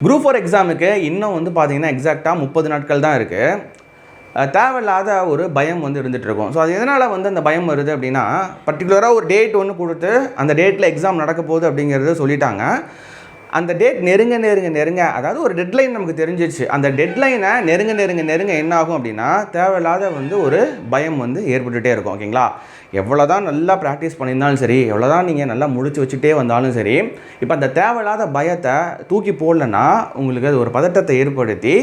Group four எக்ஸாமுக்கு இன்னும் வந்து பார்த்தீங்கன்னா எக்ஸாக்டாக முப்பது நாட்கள் தான் இருக்குது தேவையில்லாத ஒரு பயம் வந்து இருந்துகிட்டு இருக்கும் ஸோ அது எதனால் வந்து அந்த பயம் வருது அப்படின்னா பர்டிகுலராக ஒரு டேட் ஒன்று கொடுத்து அந்த டேட்டில் எக்ஸாம் நடக்க போகுது அப்படிங்கிறத சொல்லிட்டாங்க. அந்த டேட் நெருங்க நெருங்க நெருங்க. அதாவது ஒரு டெட்லைன் நமக்கு தெரிஞ்சிச்சு அந்த டெட்லைனை நெருங்க நெருங்க நெருங்க என்ன ஆகும் அப்படின்னா தேவையில்லாத வந்து ஒரு பயம் வந்து ஏற்பட்டுகிட்டே இருக்கும் ஓகேங்களா எவ்வளோ தான் நல்லா ப்ராக்டிஸ் பண்ணியிருந்தாலும் சரி எவ்வளோ தான் நீங்கள் நல்லா முடிச்சு வச்சுட்டே வந்தாலும் சரி இப்போ அந்த தேவையில்லாத பயத்தை தூக்கி போடலன்னா உங்களுக்கு அது ஒரு பதட்டத்தை ஏற்படுத்தி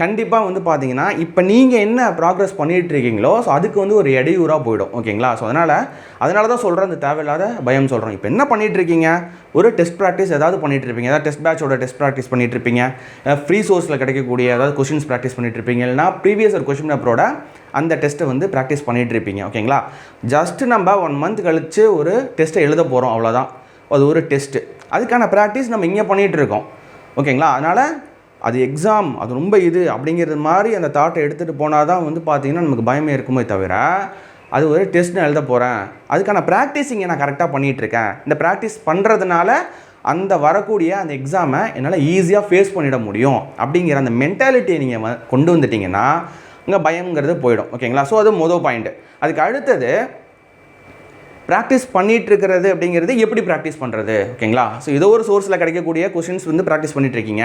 கண்டிப்பாக வந்து பார்த்தீங்கன்னா இப்போ நீங்கள் என்ன ப்ராக்ரஸ் பண்ணிகிட்டு இருக்கீங்களோ ஸோ அதுக்கு வந்து ஒரு இடையூறாக போயிடும். ஓகேங்களா? ஸோ அதனால் அதனால தான் சொல்கிறேன் அந்த தேவையில்லாத பயம் சொல்கிறோம் இப்போ என்ன பண்ணிகிட்டு இருக்கீங்க ஒரு டெஸ்ட் ப்ராக்டிஸ் ஏதாவது பண்ணிகிட்டு இருப்பீங்க ஏதாவது டெஸ்ட் பேட்சோட டெஸ்ட் ப்ராக்டிஸ் பண்ணிகிட்டு இருப்பீங்க ஃப்ரீ சோர்ஸில் கிடைக்கக்கூடிய ஏதாவது கொஷின்ஸ் ப்ராக்டிஸ் பண்ணிகிட்டு இருப்பீங்க இல்லைனா ப்ரீவியஸ் ஒரு கொஷின் பேப்பரோட அந்த டெஸ்ட்டை வந்து ப்ராக்டிஸ் பண்ணிகிட்டு இருப்பீங்க ஓகேங்களா? ஜஸ்ட் நம்ம ஒன் மந்த் கழித்து ஒரு டெஸ்ட்டை எழுத போகிறோம் அவ்வளோதான் அது ஒரு டெஸ்ட்டு அதுக்கான ப்ராக்டிஸ் நம்ம இங்கே பண்ணிகிட்டு இருக்கோம் ஓகேங்களா? அதனால் அது எக்ஸாம் அது ரொம்ப இது அப்படிங்கிறது மாதிரி அந்த தாட்டை எடுத்துகிட்டு போனால் தான் வந்து பார்த்தீங்கன்னா நமக்கு பயமே இருக்குமே தவிர அது ஒரு டெஸ்ட் நான் எழுத போகிறேன் அதுக்கான ப்ராக்டிஸிங்கை நான் கரெக்டாக பண்ணிகிட்ருக்கேன் இந்த ப்ராக்டிஸ் பண்ணுறதுனால அந்த வரக்கூடிய அந்த எக்ஸாமை என்னால் ஈஸியாக ஃபேஸ் பண்ணிட முடியும். அப்படிங்கிற அந்த மென்டாலிட்டியை நீங்கள் கொண்டு வந்துட்டிங்கன்னா அங்கே பயங்கிறது போயிடும். ஓகேங்களா ஸோ அது மொதல் பாயிண்ட்டு அதுக்கு அடுத்தது ப்ராக்டிஸ் பண்ணிட்டு இருக்கிறது அப்படிங்கிறது எப்படி ப்ராக்டிஸ் பண்ணுறது ஓகேங்களா? ஸோ ஏதோ ஒரு சோர்ஸில் கிடைக்கக்கூடிய கொஷின்ஸ் வந்து ப்ராக்டிஸ் பண்ணிகிட்டு இருக்கீங்க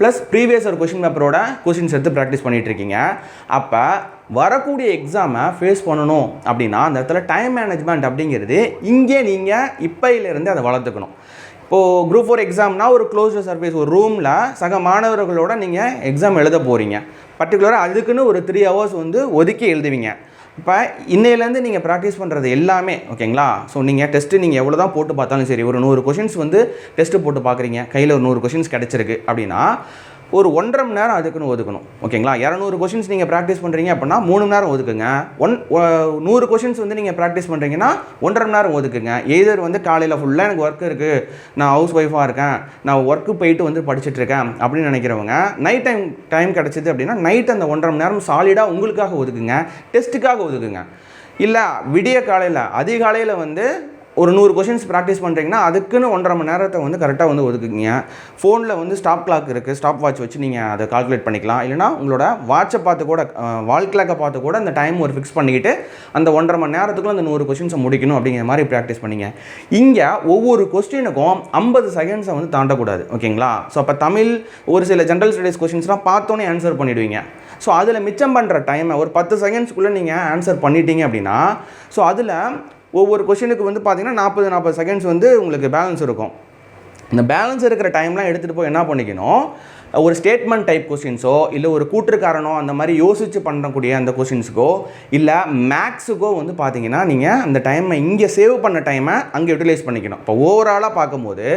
ப்ளஸ் ப்ரீவியஸ் ஒரு கொஷின் பேப்பரோட கொஷின்ஸ் எடுத்து ப்ராக்டிஸ் பண்ணிகிட்டு இருக்கீங்க அப்போ வரக்கூடிய எக்ஸாமை ஃபேஸ் பண்ணணும் அப்படின்னா அந்த இடத்துல டைம் மேனேஜ்மெண்ட் அப்படிங்கிறது இங்கே நீங்கள் இப்பையிலேருந்து அதை வளர்த்துக்கணும். இப்போது குரூப் ஃபோர் எக்ஸாம்னா ஒரு க்ளோஸ்டு சர்வீஸ் ஒரு ரூமில் சக மாணவர்களோட நீங்கள் எக்ஸாம் எழுத போகிறீங்க பர்டிகுலராக அதுக்குன்னு ஒரு த்ரீ ஹவர்ஸ் வந்து ஒதுக்கி எழுதுவீங்க. இப்போ இன்னையிலேருந்து நீங்கள் ப்ராக்டிஸ் பண்ணுறது எல்லாமே ஓகேங்களா? ஸோ நீங்கள் டெஸ்ட்டு நீங்கள் எவ்வளோ தான் போட்டு பார்த்தாலும் சரி ஒரு நூறு கொஷின்ஸ் வந்து டெஸ்ட்டு போட்டு பார்க்குறீங்க. கையில் ஒரு நூறு கொஷின்ஸ் கிடச்சிருக்கு அப்படின்னா ஒரு ஒன்றரை மணி நேரம் அதுக்குன்னு ஒதுக்கணும். ஓகேங்களா? இரநூறு கொஷின்ஸ் நீங்கள் ப்ராக்டிஸ் பண்ணுறீங்க அப்படின்னா மூணு மணி நேரம் ஒதுக்குங்க. ஒன் நூறு கொஷின்ஸ் வந்து நீங்கள் ப்ராக்டிஸ் பண்ணுறீங்கன்னா ஒன்றரை மணி நேரம் ஒதுக்குங்க. எய்தர் வந்து காலையில் ஃபுல்லாக எனக்கு ஒர்க் இருக்குது நான் ஹவுஸ் ஒய்ஃபாக இருக்கேன். நான் ஒர்க்கு போயிட்டு வந்து படிச்சுட்ருக்கேன் அப்படின்னு நினைக்கிறவங்க நைட் டைம் டைம் கிடச்சிது அப்படின்னா நைட் அந்த ஒன்றரை மணி நேரம் சாலிடாக உங்களுக்காக ஒதுக்குங்க. டெஸ்ட்டுக்காக ஒதுக்குங்க. இல்லை விடிய காலையில் அதிகாலையில் வந்து ஒரு நூறு கொஷின்ஸ் ப்ராக்டிஸ் பண்ணுறீங்கன்னா அதுக்குன்னு ஒன்றரை மணி நேரத்தை வந்து கரெக்டாக வந்து ஒதுக்குங்க. ஃபோனில் வந்து ஸ்டாப் கிளாக் இருக்குது ஸ்டாப் வாட்ச் வச்சு நீங்கள் அதை கால்குலேட் பண்ணிக்கலாம். இல்லைனா உங்களோட வாட்சை பார்த்து கூட வால் கிளாக்கை பார்த்து கூட அந்த டைம் ஒரு ஃபிக்ஸ் பண்ணிக்கிட்டு அந்த ஒன்றரை மணி நேரத்துக்குள்ள அந்த நூறு கொஷின்ஸை முடிக்கணும் அப்படிங்கிற மாதிரி ப்ராக்டிஸ் பண்ணிங்க. இங்கே ஒவ்வொரு கொஸ்டினுக்கும் ஐம்பது செகண்ட்ஸை வந்து தாண்டக்கூடாது. ஓகேங்களா? ஸோ அப்போ தமிழ் ஒரு சில ஜென்ரல் ஸ்டடீஸ் கொஷின்ஸ்லாம் பார்த்தோன்னே ஆன்சர் பண்ணிவிடுவீங்க ஸோ அதில் மிச்சம் பண்ணுற டைமை ஒரு பத்து செகண்ட்ஸ்க்குள்ளே நீங்கள் ஆன்சர் பண்ணிட்டீங்க அப்படின்னா ஸோ அதில் ஒவ்வொரு கொஷினுக்கு வந்து பார்த்தீங்கன்னா நாற்பது நாற்பது செகண்ட்ஸ் வந்து உங்களுக்கு பேலன்ஸ் இருக்கும். இந்த பேலன்ஸ் இருக்கிற டைம்லாம் எடுத்துகிட்டு போய் என்ன பண்ணிக்கணும்? ஒரு ஸ்டேட்மெண்ட் டைப் கொஷின்ஸோ இல்லை ஒரு கூற்றுக்காரனோ அந்த மாதிரி யோசித்து பண்ணக்கூடிய அந்த கொஷின்ஸுக்கோ இல்லை மேக்ஸுக்கோ வந்து பார்த்தீங்கன்னா நீங்கள் அந்த டைமை இங்கே சேவ் பண்ண டைமை அங்கே யூட்டிலைஸ் பண்ணிக்கணும். இப்போ ஓவராலாக பார்க்கும்போது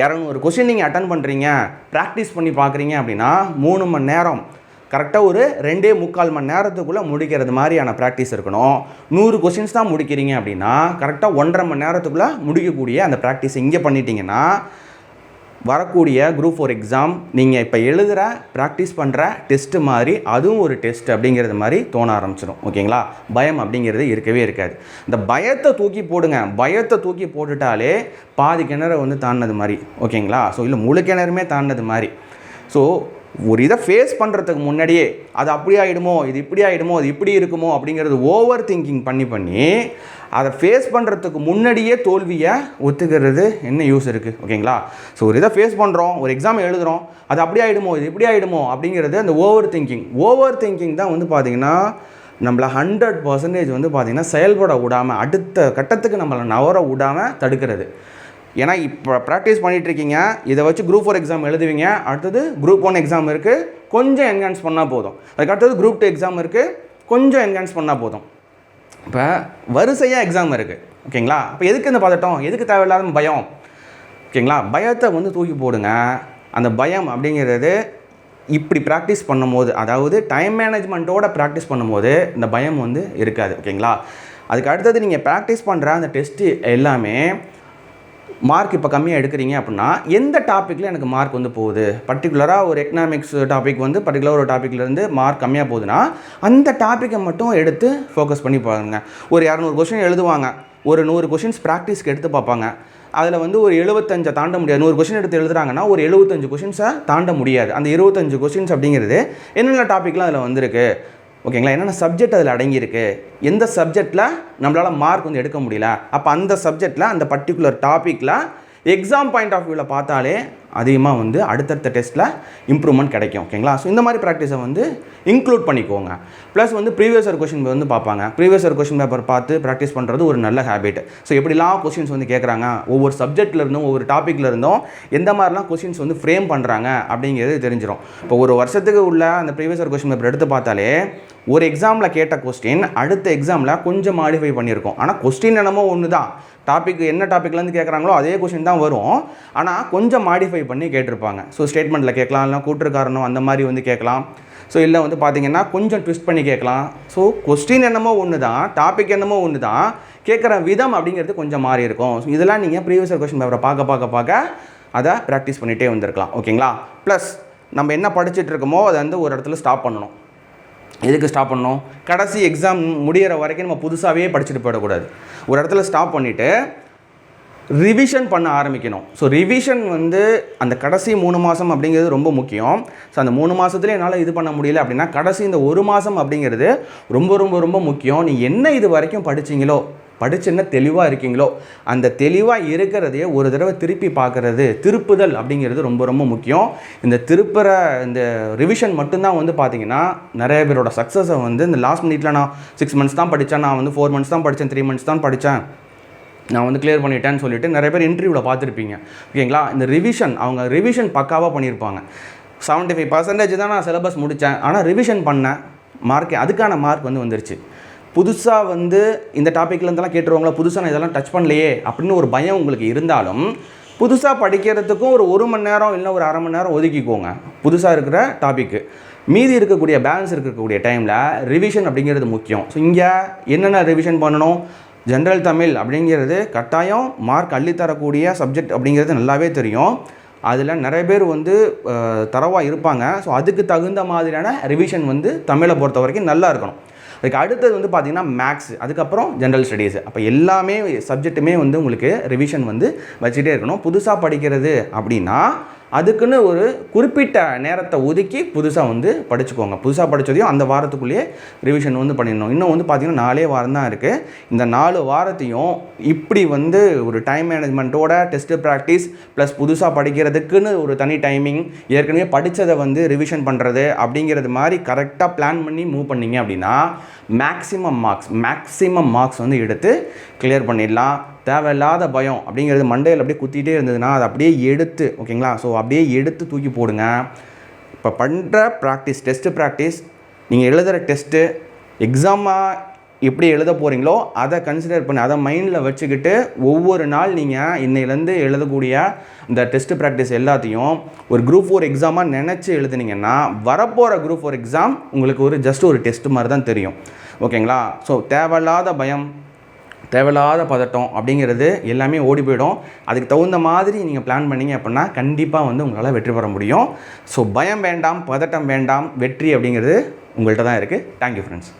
இரநூறு கொஷின் நீங்கள் அட்டன் பண்ணுறீங்க ப்ராக்டிஸ் பண்ணி பார்க்குறீங்க அப்படின்னா மூணு மணி நேரம் கரெக்டாக ஒரு ரெண்டே முக்கால் மணி நேரத்துக்குள்ளே முடிக்கிறது மாதிரியான ப்ராக்டிஸ் இருக்கணும். நூறு கொஷின்ஸ் தான் முடிக்கிறீங்க அப்படின்னா கரெக்டாக ஒன்றரை மணி நேரத்துக்குள்ளே முடிக்கக்கூடிய அந்த ப்ராக்டிஸ் இங்கே பண்ணிட்டீங்கன்னா வரக்கூடிய குரூப் ஃபோர் எக்ஸாம் நீங்கள் இப்போ எழுதுகிற ப்ராக்டிஸ் பண்ணுற டெஸ்ட்டு மாதிரி அதுவும் ஒரு டெஸ்ட் அப்படிங்கிறது மாதிரி தோண ஆரம்பிச்சிடும். ஓகேங்களா? பயம் அப்படிங்கிறது இருக்கவே இருக்காது. இந்த பயத்தை தூக்கி போடுங்க. பயத்தை தூக்கி போட்டுட்டாலே பாதி கிணறு வந்து தாண்டினது மாதிரி. ஓகேங்களா? ஸோ இல்லை முழு கிணறுமே தாண்டினது மாதிரி. ஸோ ஒரு இதை ஃபேஸ் பண்ணுறதுக்கு முன்னாடியே அது அப்படி ஆகிடுமோ இது இப்படி ஆகிடுமோ அது இப்படி இருக்குமோ அப்படிங்கிறது ஓவர் திங்கிங் பண்ணி பண்ணி அதை ஃபேஸ் பண்ணுறதுக்கு முன்னாடியே தோல்வியை ஒத்துக்கிறது என்ன யூஸ் இருக்குது ஓகேங்களா? ஸோ ஒரு இதை ஃபேஸ் பண்ணுறோம் ஒரு எக்ஸாம் எழுதுகிறோம் அது அப்படி ஆகிடுமோ இது இப்படி ஆகிடுமோ அப்படிங்கிறது அந்த ஓவர் திங்கிங் ஓவர் திங்கிங் தான் வந்து பார்த்திங்கன்னா நம்மளை ஹண்ட்ரட் பர்சன்டேஜ் வந்து பார்த்திங்கன்னா செயல்பட விடாமல் அடுத்த கட்டத்துக்கு நம்மளை நவர விடாமல் தடுக்கிறது. ஏன்னா இப்போ ப்ராக்டிஸ் பண்ணிகிட்ருக்கீங்க இதை வச்சு குரூப் ஃபோர் எக்ஸாம் எழுதுவீங்க. அடுத்தது குரூப் ஒன் எக்ஸாம் இருக்குது கொஞ்சம் என்ஹான்ஸ் பண்ணால் போதும். அதுக்கு அடுத்தது குரூப் டூ எக்ஸாம் இருக்குது கொஞ்சம் என்ஹான்ஸ் பண்ணால் போதும். இப்போ வரிசையாக எக்ஸாம் இருக்குது ஓகேங்களா? இப்போ எதுக்கு இந்த பதட்டம்? எதுக்கு தேவையில்லாத பயம்? ஓகேங்களா? பயத்தை வந்து தூக்கி போடுங்க. அந்த பயம் அப்படிங்கிறது இப்படி ப்ராக்டிஸ் பண்ணும்போது அதாவது டைம் மேனேஜ்மெண்ட்டோட ப்ராக்டிஸ் பண்ணும்போது இந்த பயம் வந்து இருக்காது. ஓகேங்களா? அதுக்கு அடுத்தது நீங்கள் ப்ராக்டிஸ் பண்ணுற அந்த டெஸ்ட்டு எல்லாமே மார்க் இப்போ கம்மியாக எடுக்கிறீங்க அப்படின்னா எந்த டாப்பிக்கில் எனக்கு மார்க் வந்து போகுது? பர்டிகுலராக ஒரு எக்கனாமிக்ஸ் டாபிக் வந்து பர்டிகுலர் ஒரு டாப்பிக்லேருந்து மார்க் கம்மியாக போகுதுன்னா அந்த டாப்பிக்கை மட்டும் எடுத்து ஃபோக்கஸ் பண்ணி பாருங்க. ஒரு இரநூறு கொஷின் எழுதுவாங்க. ஒரு நூறு கொஷின்ஸ் ப்ராக்டிஸ்க்கு எடுத்து பார்ப்பாங்க. அதில் வந்து ஒரு எழுபத்தஞ்சை தாண்ட முடியாது. நூறு கொஷின் எடுத்து எழுதுறாங்கன்னா ஒரு எழுபத்தஞ்சு கொஷின்ஸை தாண்ட முடியாது. அந்த இருபத்தஞ்சு கொஷின்ஸ் அப்படிங்கிறது என்னென்ன டாப்பிக்லாம் அதில் வந்திருக்கு? ஓகேங்களா? என்னென்ன சப்ஜெக்ட் அதில் அடங்கியிருக்கு? எந்த சப்ஜெக்டில் நம்மளால் மார்க் வந்து எடுக்க முடியல? அப்போ அந்த சப்ஜெக்டில் அந்த பர்டிகுலர் டாப்பிக்கில் எக்ஸாம் பாயிண்ட் ஆஃப் வியூவில் பார்த்தாலே அதிகமாக வந்து அடுத்தடுத்த டெஸ்ட்டில் இம்ப்ரூவ்மெண்ட் கிடைக்கும் ஓகேங்களா? ஸோ இந்த மாதிரி ப்ராக்டிஸை வந்து இன்க்ளூட் பண்ணிக்கோங்க. ப்ளஸ் வந்து ப்ரீவியஸ் இயர் கொஷின் வந்து பார்ப்பாங்க. ப்ரீவியஸ் இயர் கொஷின் பேப்பர் பார்த்து ப்ராக்டிஸ் பண்ணுறது ஒரு நல்ல ஹேபிட் ஸோ எப்படிலாம் கொஷின்ஸ் வந்து கேட்குறாங்க ஒவ்வொரு சப்ஜெக்ட்லேருந்தும் ஒவ்வொரு டாப்பிக்லேருந்தும் எந்த மாதிரிலாம் கொஷின்ஸ் வந்து ஃப்ரேம் பண்ணுறாங்க அப்படிங்கிறது தெரிஞ்சிடும் இப்போ ஒரு வருஷத்துக்கு உள்ள அந்த ப்ரீவியஸ் இயர் கொஷின் பேப்பர் எடுத்து பார்த்தாலே ஒரு எக்ஸாமில் கேட்ட கொஸ்டின் அடுத்த எக்ஸாமில் கொஞ்சம் மாடிஃபை பண்ணியிருக்கோம். ஆனால் கொஸ்டின் என்னமோ ஒன்று தான் டாபிக் என்ன டாப்பிக்லேருந்து கேட்குறாங்களோ அதே கொஷின் தான் வரும். ஆனால் கொஞ்சம் மாடிஃபை பண்ணி கேட்டிருப்பாங்க. ஸோ ஸ்டேட்மெண்ட்டில் கேட்கலாம் இல்லை கூட்டுக்காரணம் அந்த மாதிரி வந்து கேட்கலாம். ஸோ இல்லை வந்து பார்த்தீங்கன்னா கொஞ்சம் ட்விஸ்ட் பண்ணி கேட்கலாம். ஸோ கொஸ்டின் என்னமோ ஒன்று தான் டாபிக் என்னமோ ஒன்று தான் கேட்குற விதம் அப்படிங்கிறது கொஞ்சம் மாறி இருக்கும். ஸோ இதெல்லாம் நீங்கள் ப்ரீவியஸ் கொஸ்டின் பேப்பரை பார்க்க பார்க்க பார்க்க அதை ப்ராக்டிஸ் பண்ணிகிட்டே வந்திருக்கலாம். ஓகேங்களா ப்ளஸ் நம்ம என்ன படிச்சுட்டு இருக்கோமோ அதை வந்து ஒரு இடத்துல ஸ்டாப் பண்ணணும். எதுக்கு ஸ்டாப் பண்ணணும்? கடைசி எக்ஸாம் முடியிற வரைக்கும் நம்ம புதுசாகவே படிச்சுட்டு போயிடக்கூடாது. ஒரு இடத்துல ஸ்டாப் பண்ணிவிட்டு ரிவிஷன் பண்ண ஆரம்பிக்கணும். ஸோ ரிவிஷன் வந்து அந்த கடைசி மூணு மாதம் அப்படிங்கிறது ரொம்ப முக்கியம். ஸோ அந்த மூணு மாதத்துலேயே என்னால் இது பண்ண முடியல அப்படின்னா கடைசி இந்த ஒரு மாதம் அப்படிங்கிறது ரொம்ப ரொம்ப ரொம்ப முக்கியம். நீ என்ன இது வரைக்கும் படிச்சீங்களோ படிச்சு என்ன தெளிவாக இருக்கீங்களோ அந்த தெளிவாக இருக்கிறதையே ஒரு தடவை திருப்பி பார்க்குறது திருப்புதல் அப்படிங்கிறது ரொம்ப ரொம்ப முக்கியம். இந்த திருப்புற இந்த ரிவிஷன் மட்டும்தான் வந்து பார்த்தீங்கன்னா நிறைய பேரோட சக்ஸஸை வந்து இந்த லாஸ்ட் மினிட்ல நான் சிக்ஸ் மந்த்ஸ் தான் படித்தேன் நான் வந்து ஃபோர் மந்த்ஸ் தான் படித்தேன் த்ரீ மந்த்ஸ் தான் படித்தேன் நான் வந்து கிளியர் பண்ணிட்டேன்னு சொல்லிட்டு நிறைய பேர் இன்டர்வியூவில் பார்த்துருப்பீங்க. ஓகேங்களா? இந்த ரிவிஷன் அவங்க ரிவிஷன் பக்காவாக பண்ணியிருப்பாங்க. செவன்ட்டி ஃபைவ் பர்சன்டேஜ் தான் நான் சிலபஸ் முடித்தேன். ஆனால் ரிவிஷன் பண்ணேன் மார்க் அதுக்கான மார்க் வந்து வந்துருச்சு. புதுசாக வந்து இந்த டாப்பிக்லேருந்துலாம் கேட்டுருவாங்களா? புதுசாக நான் இதெல்லாம் டச் பண்ணலையே அப்படின்னு ஒரு பயம் உங்களுக்கு இருந்தாலும் புதுசாக படிக்கிறதுக்கும் ஒரு ஒரு மணி நேரம் இல்லை ஒரு அரை மணி நேரம் ஒதுக்கிக்கோங்க. புதுசாக இருக்கிற டாப்பிக்கு மீதி இருக்கக்கூடிய பேலன்ஸ் இருக்கக்கூடிய டைமில் ரிவிஷன் அப்படிங்கிறது முக்கியம். ஸோ இங்கே என்னென்ன ரிவிஷன் பண்ணணும்? ஜென்ரல் தமிழ் அப்படிங்கிறது கட்டாயம் மார்க் அள்ளித்தரக்கூடிய சப்ஜெக்ட் அப்படிங்கிறது நல்லாவே தெரியும். அதில் நிறைய பேர் வந்து தரவாக இருப்பாங்க. ஸோ அதுக்கு தகுந்த மாதிரியான ரிவிஷன் வந்து தமிழை பொறுத்த வரைக்கும் நல்லா இருக்கணும். அதுக்கு அடுத்தது வந்து பார்த்திங்கன்னா மேக்ஸ் அதுக்கப்புறம் ஜென்ரல் ஸ்டடீஸ் அப்போ எல்லாமே சப்ஜெக்ட்டுமே வந்து உங்களுக்கு ரிவிஷன் வந்து வச்சுட்டே இருக்கணும். புதுசாக படிக்கிறது அப்படின்னா அதுக்குன்னு ஒரு குறிப்பிட்ட நேரத்தை ஒதுக்கி புதுசாக வந்து படிச்சுக்கோங்க. புதுசாக படித்ததையும் அந்த வாரத்துக்குள்ளேயே ரிவிஷன் வந்து பண்ணிடணும். இன்னும் வந்து பார்த்திங்கன்னா நாலே வாரம் தான் இருக்குது இந்த நாலு வாரத்தையும் இப்படி வந்து ஒரு டைம் மேனேஜ்மெண்ட்டோட டெஸ்ட்டு ப்ராக்டிஸ் ப்ளஸ் புதுசாக படிக்கிறதுக்குன்னு ஒரு தனி டைமிங் ஏற்கனவே படித்ததை வந்து ரிவிஷன் பண்ணுறது அப்படிங்கிறது மாதிரி கரெக்டாக பிளான் பண்ணி மூவ் பண்ணீங்க அப்படின்னா மேக்ஸிமம் மார்க்ஸ் மேக்ஸிமம் மார்க்ஸ் வந்து எடுத்து கிளியர் பண்ணிடலாம். தேவையில்லாத பயம் அப்படிங்கிறது மண்டையில் அப்படியே குத்திட்டே இருந்ததுன்னா அதை அப்படியே எடுத்து ஓகேங்களா? ஸோ அப்படியே எடுத்து தூக்கி போடுங்க. இப்போ பண்ணுற ப்ராக்டிஸ் டெஸ்ட்டு ப்ராக்டிஸ் நீங்கள் எழுதுகிற டெஸ்ட்டு எக்ஸாமாக எப்படி எழுத போகிறீங்களோ அதை கன்சிடர் பண்ணி அதை மைண்டில் வச்சுக்கிட்டு ஒவ்வொரு நாள் நீங்கள் இன்னையிலேருந்து எழுதக்கூடிய இந்த டெஸ்ட்டு ப்ராக்டிஸ் எல்லாத்தையும் ஒரு குரூப் ஃபோர் எக்ஸாமாக நினச்சி எழுதுனீங்கன்னா வரப்போகிற குரூப் ஃபோர் எக்ஸாம் உங்களுக்கு ஒரு ஜஸ்ட் ஒரு டெஸ்ட் மாதிரி தான் தெரியும். ஓகேங்களா? ஸோ தேவையில்லாத பயம் தேவையில்லாத பதட்டம் அப்படிங்கிறது எல்லாமே ஓடி போயிடும். அதுக்கு தகுந்த மாதிரி நீங்கள் பிளான் பண்ணிங்க அப்படின்னா கண்டிப்பாக வந்து உங்களால் வெற்றி பெற முடியும். ஸோ பயம் வேண்டாம் பதட்டம் வேண்டாம் வெற்றி அப்படிங்கிறது உங்கள்கிட்ட தான் இருக்குது தேங்க்யூ ஃப்ரெண்ட்ஸ்